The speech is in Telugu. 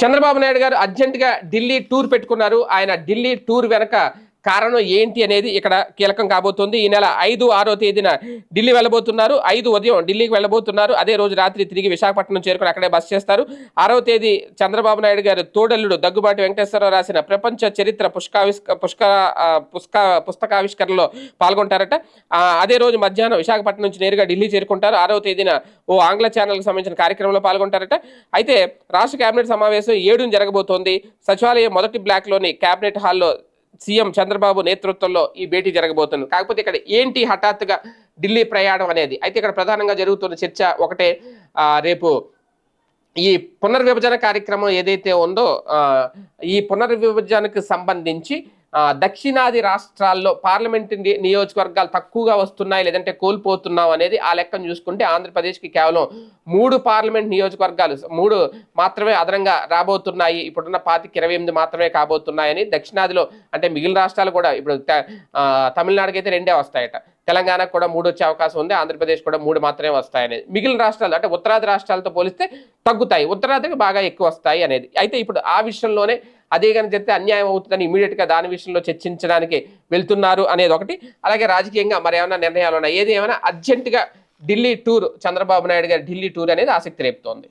చంద్రబాబు నాయుడు గారు అర్జెంటుగా ఢిల్లీ టూర్ పెట్టుకున్నారు. ఆయన ఢిల్లీ టూర్ వెనక కారణం ఏంటి అనేది ఇక్కడ కీలకం కాబోతుంది. ఈ నెల ఐదు ఆరో తేదీన ఢిల్లీ వెళ్ళబోతున్నారు. ఐదు ఉదయం ఢిల్లీకి వెళ్ళబోతున్నారు. అదే రోజు రాత్రి తిరిగి విశాఖపట్నం చేరుకుని అక్కడే బస్ చేస్తారు. ఆరో తేదీ చంద్రబాబు నాయుడు గారు తోడల్లుడు దగ్గుబాటి వెంకటేశ్వరరావు రాసిన ప్రపంచ చరిత్ర పుష్కావిష్క పుష్క పుష్క పుస్తకావిష్కరణలో పాల్గొంటారట. అదే రోజు మధ్యాహ్నం విశాఖపట్నం నుంచి నేరుగా ఢిల్లీ చేరుకుంటారు. ఆరో తేదీన ఓ ఆంగ్ల ఛానల్కి సంబంధించిన కార్యక్రమంలో పాల్గొంటారట. అయితే రాష్ట్ర కేబినెట్ సమావేశం ఏడున జరగబోతోంది. సచివాలయం మొదటి బ్లాక్లోని కేబినెట్ హాల్లో సీఎం చంద్రబాబు నేతృత్వంలో ఈ భేటీ జరగబోతుంది. కాకపోతే ఇక్కడ ఏంటి హఠాత్తుగా ఢిల్లీ ప్రయాణం అనేది? అయితే ఇక్కడ ప్రధానంగా జరుగుతున్న చర్చ ఒకటే రేపు ఈ పునర్విభజన కార్యక్రమం ఏదైతే ఉందో ఈ పునర్విభజనకు సంబంధించి దక్షిణాది రాష్ట్రాల్లో పార్లమెంట్ నియోజకవర్గాలు తక్కువగా వస్తున్నాయి లేదంటే కోల్పోతున్నాం అనేది ఆ లెక్కను చూసుకుంటే ఆంధ్రప్రదేశ్కి కేవలం మూడు పార్లమెంట్ నియోజకవర్గాలు మూడు మాత్రమే అదనంగా రాబోతున్నాయి. ఇప్పుడున్న పాతికి ఇరవై ఎనిమిది మాత్రమే కాబోతున్నాయని దక్షిణాదిలో అంటే మిగిలిన రాష్ట్రాలు కూడా ఇప్పుడు త- తమిళనాడుకి అయితే రెండే వస్తాయట. తెలంగాణకు కూడా మూడు వచ్చే అవకాశం ఉంది ఆంధ్రప్రదేశ్ కూడా మూడు మాత్రమే వస్తాయనేది మిగిలిన రాష్ట్రాలు అంటే ఉత్తరాది రాష్ట్రాలతో పోలిస్తే తగ్గుతాయి ఉత్తరాదికి బాగా ఎక్కువ వస్తాయి అనేది. అయితే ఇప్పుడు ఆ విషయంలోనే అదే కానీ చెప్తే అన్యాయం అవుతుందని ఇమీడియట్గా దాని విషయంలో చర్చించడానికి వెళ్తున్నారు అనేది ఒకటి. అలాగే రాజకీయంగా మరి ఏమైనా నిర్ణయాలు ఉన్నాయి? ఏది ఏమైనా అర్జెంటుగా ఢిల్లీ టూర్ చంద్రబాబు నాయుడు గారి ఢిల్లీ టూర్ అనేది ఆసక్తి రేపుతోంది.